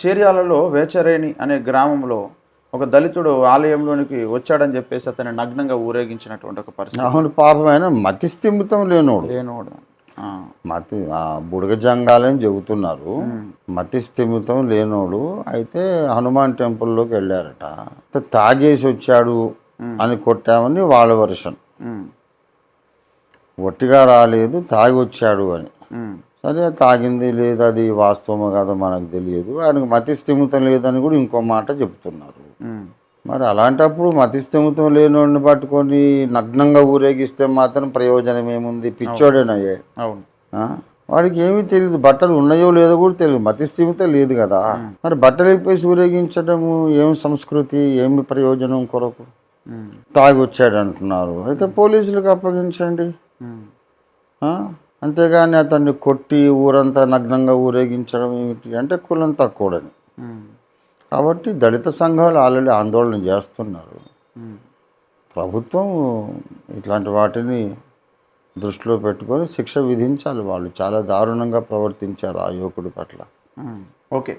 చేర్యాలలో వేచరేణి అనే గ్రామంలో ఒక దళితుడు ఆలయంలోనికి వచ్చాడని చెప్పేసి అతన్ని నగ్నంగా ఊరేగించినటువంటి ఒక పరిస్థితి. అవును పాపం ఆయన మతి స్థిమితం లేనోడు. లేనోడు మతి బుడగ జంగాలని చెబుతున్నారు. మతి స్థిమితం లేనోడు. అయితే హనుమాన్ టెంపుల్లోకి వెళ్ళారట. తాగేసి వచ్చాడు అని కొట్టామని వాళ్ళ వర్షన్. ఒట్టిగా రాలేదు తాగి వచ్చాడు అని. సరే తాగింది లేదు అది వాస్తవమో కాదో మనకు తెలియదు. ఆయనకు మతి స్థిమితం లేదని కూడా ఇంకో మాట చెప్తున్నారు. మరి అలాంటప్పుడు మతి స్థిమితం లేనోడిని పట్టుకొని నగ్నంగా ఊరేగిస్తే మాత్రం ప్రయోజనం ఏముంది? పిచ్చోడేనయ్యే. అవును? వాడికి ఏమీ తెలియదు బట్టలు ఉన్నాయో లేదో కూడా తెలియదు మతి స్థిమితం లేదు కదా. మరి బట్టలు ఇప్పేసి ఊరేగించడము ఏం సంస్కృతి ఏమి ప్రయోజనం కొరకు? తాగి వచ్చాడు అంటున్నారు అయితే పోలీసులకు అప్పగించండి? అంతేగాని అతన్ని కొట్టి ఊరంతా నగ్నంగా ఊరేగించడం ఏమిటి అంటే కులం తక్కువడని. ఉమ్, కాబట్టి దళిత సంఘాలు ఆల్రెడీ ఆందోళన చేస్తున్నారు. ప్రభుత్వం ఇట్లాంటి వాటిని దృష్టిలో పెట్టుకొని శిక్ష విధించాలి వాళ్ళు. చాలా దారుణంగా ప్రవర్తించారు ఆ యువకుడి పట్ల. ఓకే.